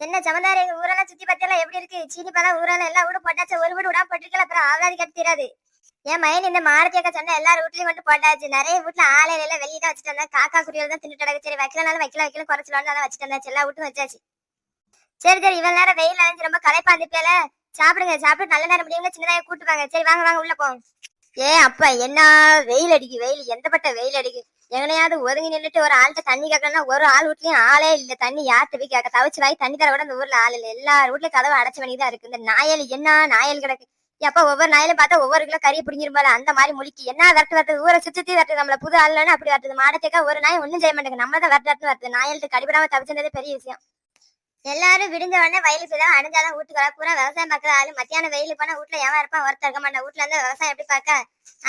என்ன சமந்தாரி எங்க ஊரெல்லாம் சுத்தி பார்த்தெல்லாம் எப்படி இருக்கு? சீனி பழம் ஊரெல்லாம் எல்லா வீடும் போட்டாச்சு. ஒரு வீடு விடாம போட்டிருக்கல அப்புறம் ஆகாதி கட்டிடாது என் மயன் இந்த மாரத்தியக்க சொன்ன எல்லாரும் வீட்லயும் கொண்டு போட்டாச்சு. நிறைய வீட்டுல ஆலையில எல்லாம் வெளியே தான் வச்சுட்டு வந்தா காக்கா குடியில தான் தின்னுட்டு சரி வைக்கலனாலும் வைக்கல வைக்கல குறைச்சிடலாம் வச்சுட்டு வந்தாச்சு எல்லா வீட்டும் வச்சாச்சு. சரி சரி இவ்வளவு நேரம் வெயில் அலைஞ்சு ரொம்ப களைப்பா இருந்துப்பியால? சாப்பிடுங்க சாப்பிட்டு நல்ல நேரம் முடியுங்க சின்னதாக கூட்டுவாங்க சரி வாங்க வாங்க உள்ள போங்க ஏ அப்பா என்ன வெயில் அடிக்கு வெயில் எந்த பட்ட வெயில் அடிக்கு எங்கனையாவது ஒதுங்கி நின்னுட்டு ஒரு ஆள்கிட்ட தண்ணி கேட்கணும்னா ஒரு ஆள் வீட்லயும் ஆளே இல்ல. தண்ணி யார்கிட்ட போய் கேட்க தவிச்சு வாய் தண்ணி தர விட இந்த ஊர்ல ஆள் இல்ல. எல்லா வீட்லயும் கதவை அடைச்ச வேண்டியதா இருக்கு. இந்த நாயல் என்ன நாயல் கிடக்கு? எப்ப ஒவ்வொரு நாயிலும் பார்த்தா ஒவ்வொரு கிலோ கறியை பிடிங்கிருப்பால அந்த மாதிரி முழிக்கு. என்ன வரட்டு வரது ஊரை சுத்தி வரது வரட்டு நம்மள புது ஆள்லன்னு அப்படி வரது மாடத்தேக்கா ஒரு நாய் ஒண்ணும் செய்ய மாட்டேங்க நம்ம தான் வரட்டு வரட்டு வரட்டு நாயல்ட்டு கடிபடாம தவிச்சதே பெரிய விஷயம். எல்லாரும் விடிஞ்ச உடனே வயலுக்கு தான் அடைஞ்சாதான் வீட்டுக்கு வர. பூரா விவசாயம் பார்க்குற ஆளு. மத்தியானம் வெயில் போனா வீட்டுல ஏமா இருப்பான் ஒருத்தர் இருக்க மாட்டான். வீட்டுல இருந்து விவசாயம் எப்படி பார்க்க?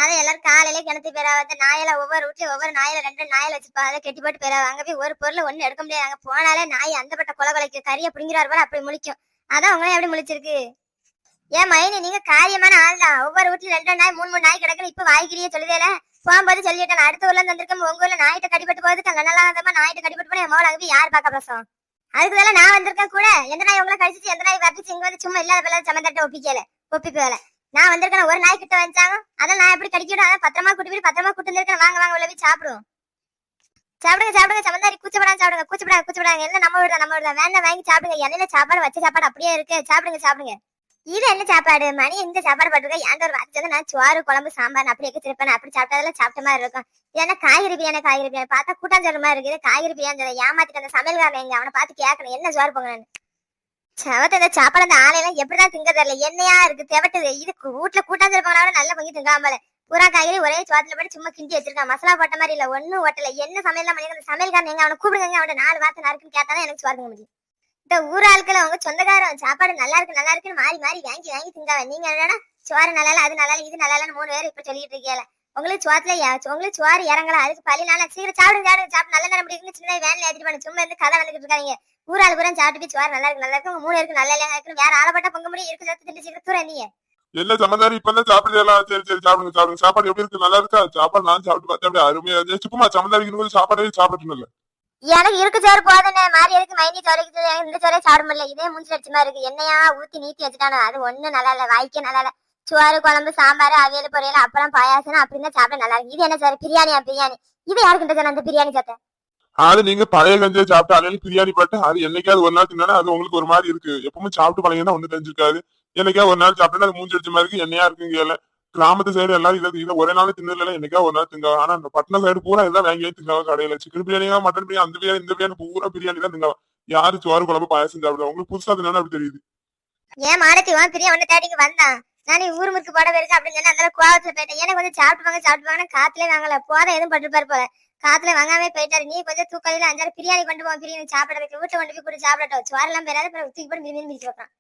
அதை எல்லாரும் காலையில கிணத்து பேரா வந்து நாயில ஒவ்வொரு வீட்லயும் ஒவ்வொரு நாயில ரெண்டு நாயில வச்சுப்பா. அதை கெட்டி போட்டு போயிடா அங்க போய் ஒரு பொருள் ஒண்ணு எடுக்க முடியாது. அங்க போனாலே நாய் அந்த பட்ட கொலை கொலைக்கு கறியை பிடிங்கிறாரு போல அப்படி முழிக்கும். அதான் உங்களே எப்படி முழிச்சிருக்கு? ஏன் மைனி நீங்க காரியமான ஆள் தான் ஒவ்வொரு வீட்டுல ரெண்டு நாய் மூணு மூணு நாய் கிடக்குன்னு இப்ப வாய்க்கிறியே சொல்லுதேல. போகும்போது சொல்லிட்டேன். அடுத்த ஊர்ல இருந்து வந்திருக்கோம். உங்க ஊர்ல நாயிட்ட கடிபட்டு போகுது. நல்லா நாயிட்ட கடிபட்டு போனா என் மோள அங்க யார் பார்க்க பிரசம் அதுக்கு வேலை நான் வந்திருக்கேன் கூட. எந்த நாய் உங்களை கழிச்சு எந்த நாய் வரச்சு இங்க வந்து சும்மா இல்லாத வேலை சமந்தட்ட ஒப்பிக்கல. ஒப்பிப்பு வேலை நான் வந்திருக்கேன் ஒரு நாய் கிட்ட வந்துச்சாங்க. அதான் நான் எப்படி கடிக்கிடும் அதான் பத்திரமா கூட்டி போய் பத்திரமா கூட்டு வந்திருக்கேன். வாங்க வாங்க உள்ள போய் சாப்பிடுவோம். சாப்பிடுங்க சாப்பிடுங்க. சமந்தாரி கூச்சப்படாம சாப்பிடுங்க. கூச்சப்படாங்க கூச்சப்படாங்க எல்லாம் நம்ம விடுறா நம்ம விடுறா வேண்டாம் வாங்கி சாப்பிடுங்க. எண்ணெயில சாப்பாடு வச்ச சாப்பாடு அப்படியே இருக்கு. சாப்பிடுங்க சாப்பிடுங்க. இது என்ன சாப்பாடு? மணி இந்த சாப்பாடு போட்டுருக்க? ஏன்ட ஒரு வார்த்தை நான் சோறு குழம்பு சாம்பார் அப்படி எக்க திருப்பேன் அப்படி சாப்பிட்டதெல்லாம் சாப்பிட்ட மாதிரி இருக்கும். ஏன்னா காய்கறி பிரியாணி காய்கறி பிரியாணி. பார்த்தா கூட்டாஞ்சோறு மாதிரி இருக்குது காய்கறி பிரியாணி ஏமாத்திட்டு அந்த சமையல்காரன் எங்க? அவனை பார்த்து கேட்கணும். என்ன சோறு போங்கன்னு செவத்த இந்த சாப்பாடு அந்த ஆலையெல்லாம் எப்படிதான் திங்க தெரியல. என்னையா இருக்கு? தெவட்டுது. இது வீட்டுல கூட்டாஞ்சோறு போனாலும் நல்ல பங்கி திங்காமல பூரா காய்கறி ஒரே சோத்துல போட்டு சும்மா கிண்டி வச்சிருக்கான். மசாலா போட்ட மாதிரி இல்ல. ஒன்னும் ஓட்டல. என்ன சமையல் பண்ணி அந்த சமையல்காரன் எங்க? அவனை கூப்பிடுங்க அவன நாலு வார்த்தை நறுக்குன்னு கேட்டாதான் எனக்கு சோறு முடியும். இந்த ஊர் ஆட்கள் அவங்க சொந்தக்காரன் சாப்பாடு நல்லா இருக்கு நல்லா இருக்குன்னு மாறி மாறி வாங்கி வாங்கி திங்காவ நீங்க என்னடா சோறு நல்லா இல்ல அது நல்லா இல்ல இது நல்லா இல்லன்னு மூணு பேர் இப்ப சொல்லிட்டு இருக்கீங்களா உங்களுக்கு சோத்துல உங்களுக்கு சோறு இறங்கலாம். அதுக்கு பழி நாளா சீக்கிரம் சாப்பிடுங்க சாப்பிடுங்க சாப்பிட்டு நல்ல நேரம் முடியுங்க சின்ன வேன்ல ஏத்திட்டு பண்ண சும்மா இருந்து கதை வந்துட்டு இருக்காங்க ஊராள் பூரா சாப்பிட்டு போய் சோறு நல்லா இருக்கு நல்லா இருக்கு. உங்க மூணு பேருக்கு நல்லா இல்லையா இருக்குன்னு வேற ஆளப்பட்ட பொங்க முடியும். இருக்கு சத்து சீக்கிரம் தூரம் நீங்க. என்ன சமந்தாரி இப்ப தான் சாப்பிடுறீங்களா? சரி சரி சாப்பிடுங்க சாப்பிடுங்க. சாப்பாடு எப்படி இருக்கு? நல்லா இருக்கா? சாப்பாடு நான் சாப்பிட்டு பார்த்தேன். அப்படியே அருமையா இருந்துச்சு சும்மா சமந்தாரிக்கு இன்னும் சாப்பாடே சாப்பிட்டு எனக்கு இருக்கு சோறு போதுன்னு மாறி எதுக்கு மைனி சோறைக்கு இந்த சோறே சாப்பிட முடியல. இதே மூஞ்சி அடிச்ச மாதிரி இருக்கு. என்னையா ஊத்தி நீத்தி வச்சுட்டானு? அது ஒண்ணும் நல்லா இல்ல. வாய்க்கே நல்லா இல்ல. சோறு குழம்பு சாம்பார் அவியல் பொரியல் அப்பளம் பாயாசம் அப்படின்னு தான் சாப்பிட நல்லா இருக்கு. இது என்ன சார் பிரியாணியா பிரியாணி? இது யாருக்கிட்ட சொன்ன அந்த பிரியாணி சத்தை அது நீங்க பழைய கஞ்சியை சாப்பிட்டு அலையில பிரியாணி பட்டு அது என்னைக்காவது ஒரு நாள் தின்னா அது உங்களுக்கு ஒரு மாதிரி இருக்கு. எப்பவுமே சாப்பிட்டு பழகினா ஒண்ணு தெரிஞ்சிருக்காது. என்னைக்காவது ஒரு நாள் சாப்பிட்டா அது மூஞ்சி அடிச்ச மாதிரி இருக்கு. என்னையா இருக்குங்க கிராமத்து சைடு எல்லாரும் இதை இதை ஒரே நாள் தின்னல என்னைக்கா ஒரு நாள் திங்க ஆனா அந்த பட்டண சைடு பூரா இதான் வாங்கி வாங்கி திங்காவ கடையில. சிக்கன் பிரியாணியா மட்டன் பிரியாணி அந்த பிரியாணி இந்த பிரியாணி பூரா பிரியாணி தான் திங்காவ யாரு சோறு குழம்பு பாயசம் சாப்பிடுவா உங்களுக்கு புதுசா தின்னா அப்படி தெரியுது. ஏன் மாலத்தி உன் பிரியா ஒண்ணு தேடிங்க வந்தான் நானே ஊர் முறுக்கு போட இருக்கு அப்படின்னு சொன்னா அந்த கோவத்துல போயிட்டேன். ஏன்னா கொஞ்சம் சாப்பிடுவாங்க சாப்பிடுவாங்கன்னு காத்துல வாங்கல. போத எதுவும் பட்டுப்பாரு போல. காத்துல வாங்காம போயிட்டாரு. நீ கொஞ்சம் தூக்கலையில அஞ்சாறு பிரியாணி கொண்டு போவோம் பிரியாணி சாப்பிட வைக்க வீட்டுல கொண்டு போய் கூட சாப்பிடட்டும். சுவாரெல்லாம் பெறாது அப்புறம் தூக்கி போட்டு மீன் பிரிச்சு வைக்கலாம்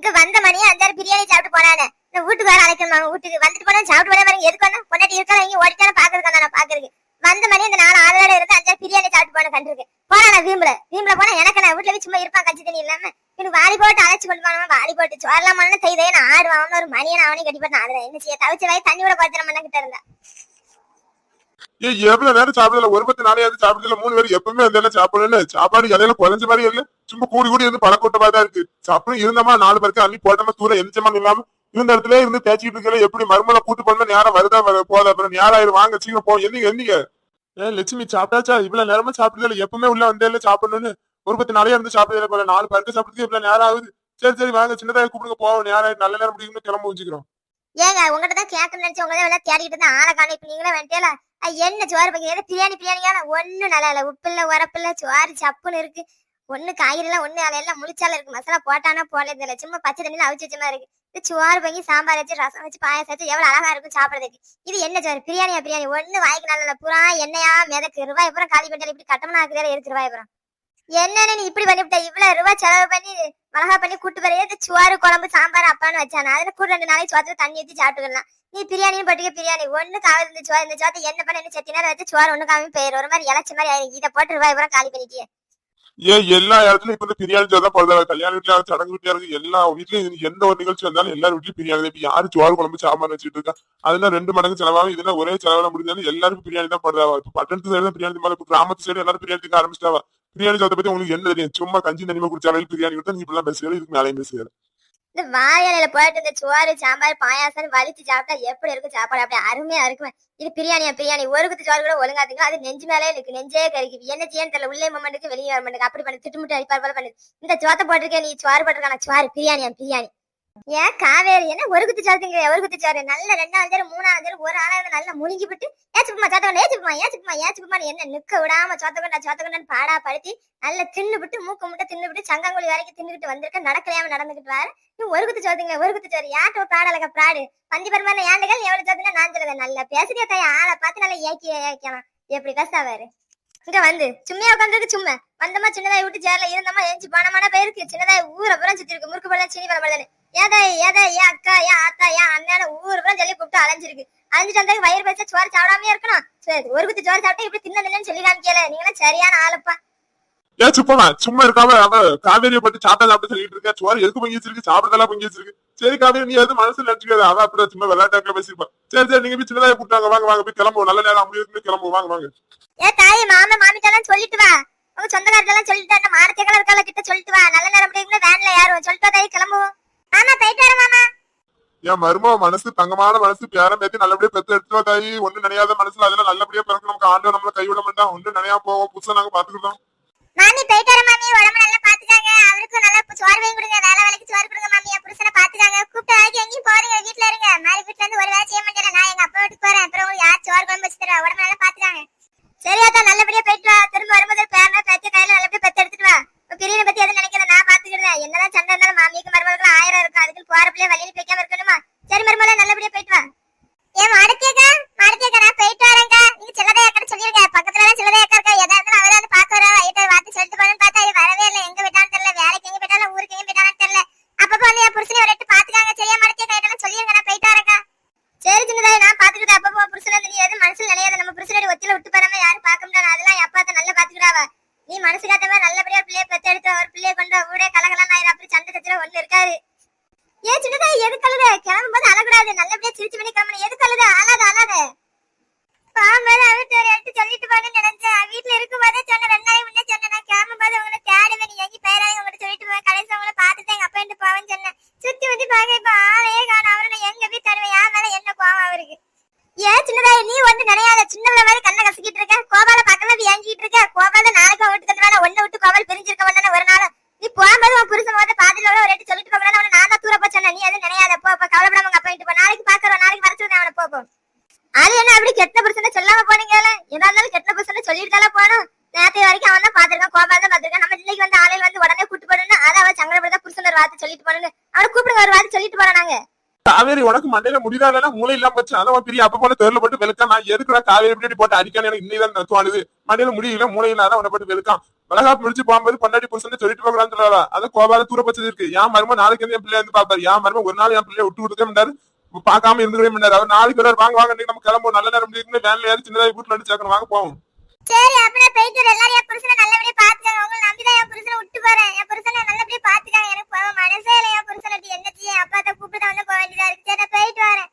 இங்க வந்த மணியே அஞ்சாறு பிரியாணி சாப்பிட்டு போனானே. இந்த வீட்டுக்கு வேற அழைக்கணும்? வீட்டுக்கு வந்துட்டு போனா சாப்பிட்டு போனா வரேன் எதுக்கு வந்தோம் பொண்டாட்டி இருக்கா? இங்க ஓடிக்கான பாக்குறதுக்கு நான் பாக்குறதுக்கு வந்த மணி இந்த நாலு ஆளோட இருந்து அஞ்சாறு பிரியாணி சாப்பிட்டு போன கண்டிருக்கு. போனா நான் வீம்புல. வீம்புல போனா எனக்கு நான் வீட்டுல சும்மா இருப்பான் கட்சி தண்ணி இல்லாம. எனக்கு வாலி போட்டு அழைச்சு கொண்டு போனவன் வாலி போட்டு சோரலாமான செய்தே நான் ஆடுவான். ஒரு ஒரு நான் அவனையும் கட்டி போட்டு அதுல என்ன செய்ய? தவிச்சு வாய் தண்ணி விட பாத்திரம் பண்ண கிட்ட இருந்தா. ஏ எவ்வளவு நேரம் சாப்பிடல? ஒரு பத்து நாளையாவது சாப்பிடல. மூணு பேர் எப்பவுமே அந்த இடம் சாப்பிடல சாப்பாடு இலையில குறைஞ்ச மாதிரி இல்ல. சும்மா கூடி கூடி இருந்து பழக்கூட்டமா தான் இருக்கு. சாப்பிடும் இருந்தமா? நாலு பேருக்கு அள்ளி போட்டோமா? தூர எந்தமா இல்லாம இருந்த இடத்துல இருந்து தேய்ச்சிட்டு இருக்கல. எப்படி மருமலை கூட்டு போனா நேரம் வருதா? வர போதா அப்புறம் நேரம் ஆயிரம் வாங்க சீக்கிரம் போ. என்னங்க என்னங்க ஏ லட்சுமி சாப்பிட்டாச்சா? இவ்வளவு நேரமா சாப்பிடல. எப்பவுமே உள்ள வந்தேல சாப்பிடணும்னு. ஒரு பத்து நாளையா இருந்து சாப்பிடல போல. நாலு பேருக்கு சாப்பிடுறதுக்கு இவ்வளவு நேரம் ஆகுது. சரி சரி வாங்க. சின்னதாக கூப்பிடுங்க. போவோம். நேரம் நல்ல நேரம் முடியும்னு கிளம்ப வச்சுக்கிறோம். ஏங்க உங்ககிட்ட தான் கேட்கணும்னு நினைச்சு உங்களை எல்லாம் தேடிக்கிட்டு தான் ஆளை காணும். இப்ப நீங்களே வந்துட்டேல என்ன சோறு பக்கம் ஏதோ பிரியாணி பிரியாணியான ஒண்ணும் நல்லா இல்ல. உப்பு இல்ல உரப்பு இல்ல சோறு சப்புன்னு இருக்கு. ஒண்ணு காய்கறி எல்லாம் ஒண்ணு அதுல எல்லாம் முழிச்சால இருக்கு. மசாலா போட்டானா போடல தெரியல. சும்மா பச்சை தண்ணியில அவிச்சு வச்ச மாதிரி இருக்கு. இது சோறு பங்கி சாம்பார் வச்சு ரசம் வச்சு பாயசம் வச்சு எவ்வளவு அழகா இருக்கும் சாப்பிடுறதுக்கு. இது என்ன சோறு? பிரியாணியா பிரியாணி? ஒண்ணு வாய்க்கு நல்லா புறா எண்ணெயா மிதக்கு. ரூபாய் புறம் காலி பண்ணி இப்படி கட்டமனா ஆக்குறதா இருக்கு ரூபாய் புறம் என்னன்னு நீ இப்படி பண்ணிவிட்ட? இவ்வளவு ரூபாய் செலவு பண்ணி மிளகா பண்ணி கூட்டு வரையே சுவாறு குழம்பு சாம்பார் அப்பான்னு வச்சானா? அதுல கூட ரெண்டு நாளைக்கு சோத்துல தண்ணி ஊற்றி சாப்பிட்டுக்கலாம். நீ பிரியாணியும் போட்டுக்க பிரியாணி. ஒண்ணு காவல் இந்த சோறு இந்த சோத்தை என்ன பண்ண என்ன செத்தி நேரம் வச்சு சோறு ஒண்ணு காமி போயிரு. ஒரு மாதிரி இலச்ச மாதிரி இதை போட்டு ரூபாய் பூரா காலி பண்ணிட்டியே. ஏன் எல்லா இடத்துலயும் இப்ப இந்த பிரியாணி தான் போடுறாங்க. கல்யாண வீட்டுல சடங்கு வீட்டுல இருக்கு எல்லா வீட்லயும் எந்த ஒரு நிகழ்ச்சி வந்தாலும் எல்லாரும் வீட்லயும் பிரியாணி இப்ப யாரு சோறு குழம்பு சாம்பார் வச்சுட்டு இருக்கா? அதெல்லாம் ரெண்டு மடங்கு செலவாகும். இதெல்லாம் ஒரே செலவுல முடிஞ்சாலும் எல்லாருக்கும் பிரியாணி தான் போடுறாங்க. இப்ப பட்டணத்து சைடு தான் பிரியாணி மேல இப்ப கிராமத்து சைடு எல்லாரும் பிரியாணி ஆரம்பிச்சிட்டாவா பிரியாணி சாதத்தை பத்தி உங்களுக்கு என்ன தெரியும்? சும்மா கஞ்சி தனிமா குடிச்சாலும் பிரியாணி கொடுத்தா நீ இப்படிலாம் பேசுறது இதுக்கு மேலேயும் பேசுறது இந்த வாயலையில போயிட்டு இந்த சோறு சாம்பார் பாயாசம் வலிச்சு சாப்பிட்டா எப்படி இருக்கும் சாப்பாடு? அப்படியே அருமையா இருக்கும். இது பிரியாணியா பிரியாணி? ஒரு குத்து சோறு கூட ஒழுங்காதுங்க அது நெஞ்சு மேலே இருக்கு. நெஞ்சே கறிக்கு என்ன செய்யன்னு தெரியல. உள்ளே மொமெண்ட்டுக்கு வெளியே வர மாட்டேங்க அப்படி பண்ணி. திட்டுமுட்டு அடிப்பார் போல பண்ணு. இந்த சோத்தை போட்டிருக்கேன் நீ சோறு போட்டிருக்கான? சோறு பிரியாணியா பிரியாணி. ஏன் காவேரி? என்ன ஒரு குத்து சோறு ஒரு குத்து சோறு? நல்ல ரெண்டாவது தேர் மூணாவது தேர் ஒரு ஆளாவது நல்லா முழுங்கி விட்டு ஏச்சுப்பமா சோத்த ஏச்சுப்பமா ஏச்சுப்பமா ஏச்சுப்பமா என்ன நிக்க விடாம சோத்த கொண்டா பாடா படுத்தி நல்லா தின்னு விட்டு மூக்க முட்டை தின்னு விட்டு சங்கங்குழி வரைக்கும் தின்னுக்கிட்டு வந்திருக்க நடக்கலையாம நடந்துகிட்டு வாரு நீ ஒரு குத்து சோத்துங்க ஒரு குத்து சோறு. யாட்டோ பிராடலக பிராடு பந்தி பருமான ஏண்டுகள் எவ்வளவு சாத்துனா நான் சொல்லுவேன். நல்லா பேசுறியா தாயா? ஆளை பார்த்து நல்லா ஏக்கி ஏக்கலாம் எப்படி பேசாவாரு? இங்க வந்து சும்மையா உட்காந்துருக்கு சும்மா. வந்தமா சின்னதாய் விட்டு சேர்ல இருந்தமா ஏஞ்சி பணமான போயிருக்கு. சின்னதாய் ஊரை புறம் சுத்தி இருக்கு முறுக்கு பழம் சீனி பழம் பழம் ஏதா ஏதா ஏன் அக்கா ஏன் ஆத்தா ஏன் அண்ணன் ஊர் சொல்லி கூப்பிட்டு அலைஞ்சிருக்கு. அலைஞ்சிட்டு வந்தாங்க வயிறு பச்சை சோறு சாப்பிடாமயே இருக்கணும். சரி ஒரு குத்து சோறு சாப்பிட்டு இப்படி தின்ன தின்னு சொல்லி காமிக்கல. நீங்களாம் சரியான ஆளுப்பா. ஏன் சுப்பமா சும்மா இருக்காம அவ காவேரியை பத்தி சாப்பிட்டா சாப்பிட்டு சொல்லிட்டு இருக்கா. சோறு எதுக்கு பொங்கி வச்சிருக்கு? சாப்பிட்டதெல்லாம் பொங்கி வச்சிருக்கு. சரி காவேரி நீ எதுவும் மனசுல நினைச்சுக்காது. அவ அப்படி சும்மா விளையாட்டாக்க பேசிருப்பா சரி சரி நீங்க போய் சின்னதாக கூப்பிட்டாங்க வாங்க. வாங்க போய் கிளம்புவோம். நல்ல நேரம் இருந்து கிளம்புவோம். வாங்க வாங்க. ஏ தாய் மாமா மாமிட்டெல்லாம் சொல்லிட்டு வா. உங்க சொந்தக்காரத்தெல்லாம் சொல்லிட்டு மாரத்தேக்கல இருக்கால கிட்ட சொல்லிட்டு வா. நல்ல நேரம் முடியுங்களா வேன்ல யாரும் சொல்லிட்டு தாய் கிளம்புவோம் ஆமா போயிட்டு வரேன் மாமா என் மருமக மனசு தங்கமான மனசு பேரம் பேத்தி நல்லபடியா பெத்து எடுத்துவா தாயி ஒண்ணு நினையாத மனசுல அதெல்லாம் நல்லபடியா பிறகு நமக்கு ஆண்டு நம்மள கைவிட மாட்டான். ஒண்ணு நினையா போவோம். புதுசா நாங்க பாத்துக்கிட்டோம். மாமி போயிட்டாரு மாமி. உடம்பு நல்லா பாத்துக்காங்க. அவருக்கும் நல்லா சோறு வாங்கி கொடுங்க. வேலை வேலைக்கு சோறு கொடுங்க மாமி. என் புருஷனை பாத்துக்காங்க. கூப்பிட்ட வேலைக்கு எங்கேயும் போறீங்க வீட்டுல இருங்க. மாறி வீட்டுல இருந்து ஒரு வேலை செய்ய மாட்டேன். நான் எங்க அப்பா வீட்டுக்கு போறேன். அப்புறம் உங்களுக்கு யார் சோறு குழம்பு வச்சு தருவா? உடம்பு நல்லா பாத்துக்காங்க. சரியாத்தா நல்லபடியா போயிட்டு வா. திரும்ப வரும்போது பேரனா பேச்ச கையில நல்லபடியா பெத்து எடுத்துட்டு வா. கலகலாம் ஆயிரம் சண்டை ஒண்ணு இருக்காது. ஏன் சின்னதாய் எது கழுத கிளம்பும் போது அழக்கூடாது. நல்லபடியா சிரிச்சு பண்ணி கிளம்பணும். எது கழுத அழாத அழாத. பாம்பது அவட்டு ஒரு எடுத்து சொல்லிட்டு போனேன்னு நினைச்சேன். வீட்டுல இருக்கும் போதே சொன்ன ரெண்டு நாளைக்கு முன்னே சொன்னேன். நான் கிளம்பும் போது உங்களை தேடுவேன். நீ எங்கி பேராங்க உங்கள்ட்ட சொல்லிட்டு போவேன். கடைசி உங்களை பார்த்துட்டு எங்க அப்பா இருந்து போவேன்னு சொன்னேன். சுத்தி வந்து பாக்க இப்ப ஆளையே காணும். அவரை நான் எங்க போய் தருவேன் யார் மேல என்ன கோவம் அவருக்கு? ஏன் சின்னதாய் நீ வந்து நினையாத. சின்னவள மாதிரி கண்ணை கசக்கிட்டு இருக்க. கோபால பக்கத்துல இயங்கிட்டு ஏங்கிட்டு இருக்க. கோபால நாளைக்கு விட்டு தந்து வந்து ஒன்ன விட்டு கோபால் பிரிஞ்சிருக்க வேண்டாம் ஒரு நாள் நீ போகும்போது உன் புருஷன் போது பாத்துல ஒரு ரேட்டு சொல்லிட்டு போகணும் அவனை நான் தான் தூர போச்சேன் நீ எதுவும் நினையாத. போ போ கவலைப்படாம உங்க அப்பா போ. நாளைக்கு பாக்குறோம் நாளைக்கு வர சொல்லுங்க அவனை. போப்போம் அது என்ன அப்படி கெட்ட புருஷனை சொல்லாம போனீங்கல்ல எதா இருந்தாலும் கெட்ட புருஷனை சொல்லிட்டு தானே போனோம் நேரத்தை வரைக்கும் அவன் தான் பாத்திருக்கான் கோபால் தான் பாத்திருக்கான் நம்ம இன்னைக்கு வந்து ஆலையில் வந்து உடனே கூட்டு போடணும் அதை அவன் சங்கடப்படி புருஷன் ஒரு வார்த்தை சொல்லிட்டு போனோம் அவனை கூப்பிடுங்க ஒரு வார்த்தை சொல்லிட்டு போறான் நாங்க. காவேரி உனக்கு மண்டையில முடியல மூளை இல்லாம வச்சு அதான் பெரிய. அப்ப போல தெருல போட்டு வெளுக்கான். நான் எதுக்குடா காவேரி பின்னாடி போட்டு அடிக்கான்னு எனக்கு இன்னைக்கு தோணுது மண்டையில முடியல மூளை இல்லாத உன போட்டு வெளுக்கான். வளகா முடிச்சு போகும்போது பொண்டாடி புருஷன் சொல்லிட்டு போகிறான்னு சொல்லலாம் அது கோபால தூர பச்சது இருக்கு. என் மருமா நாளைக்கு வந்து என் பிள்ளை வந்து பாப்பாரு என் மருமா ஒரு நாள் என் பிள்ளைய விட்டு கொடுக்க மாட்டாரு. பாக்காம இருந்துக்கவே மாட்டாரு. அவர் நாளைக்கு வருவார் வாங்க. வாங்க நம்ம கிளம்புவோம். நல்ல நேரம் முடியுதுன்னு வேன்ல ஏறி சின்னதாக வீட்டுல வந்து வாங்க போவோம். சரி அப்ப நான் போயிட்டு எல்லாரும் என் புருஷனை நல்லபடியா பாத்துக்காங்க உங்களை நம்பிதான் என் புருஷனை விட்டு போறேன். என் புருஷனை நல்லபடியா பாத்துக்காங்க எனக்கு போக மனசே இல்லை. என் புருஷனை என்ன செய்ய அப்பா தான் கூப்பிட்டு வந்து போக வேண்டியதா இருக்கு. சரி போயிட்டு வரேன்.